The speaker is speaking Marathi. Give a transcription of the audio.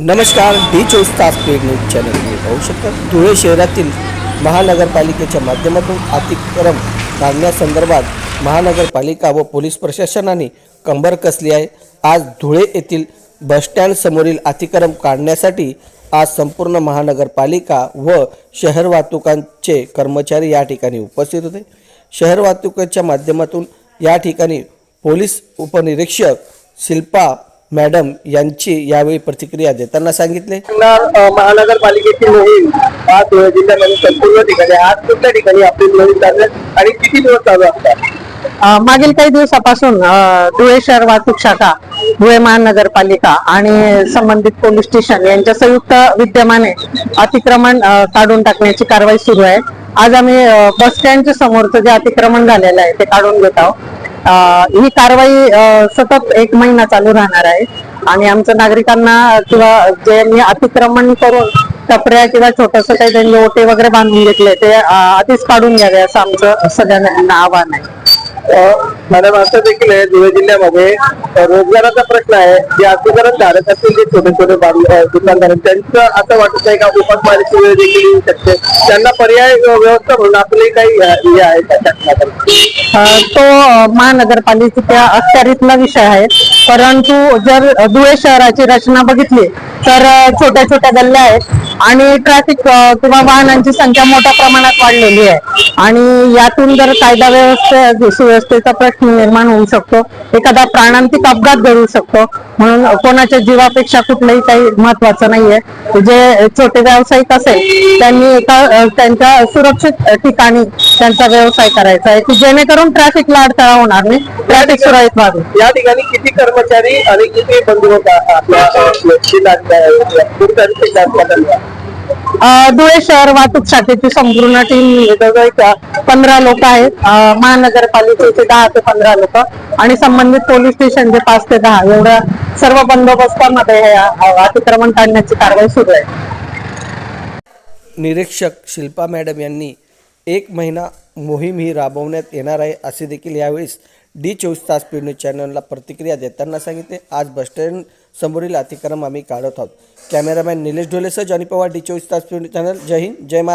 नमस्कार डी चोवीस तास पेड न्यूज चॅनल तुम्ही पाहू शकता. धुळे शहरातील महानगरपालिकेच्या माध्यमातून अतिक्रम काढण्यासंदर्भात महानगरपालिका व पोलीस प्रशासनाने कंबर कसली आहे. आज धुळे येथील बसस्टँडसमोरील अतिक्रम काढण्यासाठी आज संपूर्ण महानगरपालिका व शहर वाहतुकांचे कर्मचारी या ठिकाणी उपस्थित होते. शहर वाहतुकीच्या माध्यमातून या ठिकाणी पोलीस उपनिरीक्षक शिल्पा मॅडम यांची यावेळी प्रतिक्रिया देताना सांगितले. महानगरपालिकेची मोहीम आज धुळे जिल्ह्यामध्ये संपूर्ण ठिकाणी. आज कुठल्या ठिकाणी आपली मोहीम चालू आणि किती दिवस चालू असतात मागील काही दिवसापासून धुळे शहर वाहतूक शाखा धुळे महानगरपालिका आणि संबंधित पोलीस स्टेशन यांच्या संयुक्त विद्यमाने अतिक्रमण काढून टाकण्याची कारवाई सुरू आहे. आज आम्ही बस स्टँडच्या समोरचं जे अतिक्रमण झालेलं आहे ते काढून घेत आहोत. ही कारवाई सतत एक महिना चालू राहणार आहे. आणि आमच्या नागरिकांना किंवा जे मी अतिक्रमण करून टपऱ्या किंवा छोटस काही त्यांनी ओटे वगैरे बांधून घेतले ते आधीच काढून घ्यावे असं आमचं सगळ्यांना आव्हान आहे. मॅडम असं देखील आहे धुळे जिल्ह्यामध्ये रोजगाराचा प्रश्न आहे. जे अतिक्रमण धारक असतील जे छोटे छोटे दुकानदार त्यांचं असं वाटत नाही का उपासमारीची वेळ देखील येऊ शकते? त्यांना पर्याय व्यवस्था म्हणून आपले काही हे आहे का शासनाकडे? तो महानगरपालिकेच्या अखत्यारीतला विषय आहे. परंतु जर धुळे शहराची रचना बघितली तर छोट्या छोट्या गल्ल्या आहेत. आणि ट्रॅफिक किंवा वाहनांची संख्या मोठ्या प्रमाणात वाढलेली आहे. आणि यातून जर कायदा व्यवस्थे सुव्यवस्थेचा प्रश्न निर्माण होऊ शकतो एखादा प्राणांतिक अपघात घडू शकतो म्हणून कोणाच्या जीवापेक्षा कुठलंही काही महत्वाचं नाहीये. जे छोटे व्यावसायिक असेल त्यांनी एका त्यांच्या सुरक्षित ठिकाणी त्यांचा व्यवसाय करायचा आहे की जेणेकरून ट्रॅफिकला अडथळा होणार नाही ट्रॅफिक सुरळीत व्हावी. या ठिकाणी किती कर्मचारी आणि किती बंधुभूत आपल्या धुळे शहर वाहतूक शाखेची संपूर्ण टीम जवळजवळ पंधरा लोक आहेत. महानगरपालिकेचे दहा ते पंधरा लोक आणि संबंधित पोलीस स्टेशनचे पाच ते दहा. एवढ्या सर्व बंदोबस्तामध्ये अतिक्रमण काढण्याची कारवाई सुरू आहे. निरीक्षक शिल्पा मॅडम यांनी एक महिना मोहीम ही राबवण्यात येणार आहे असे देखील यावेळेस डी चोवीस तास पी न्यूज चॅनलला प्रतिक्रिया देताना सांगितले. आज बस स्टँड समोरील अतिक्रम आम्ही काढत आहोत. कॅमेरामॅन निलेश ढोलेसह जॉनी पवार डी चोवीस तास चॅनल. जय हिंद जय महाराज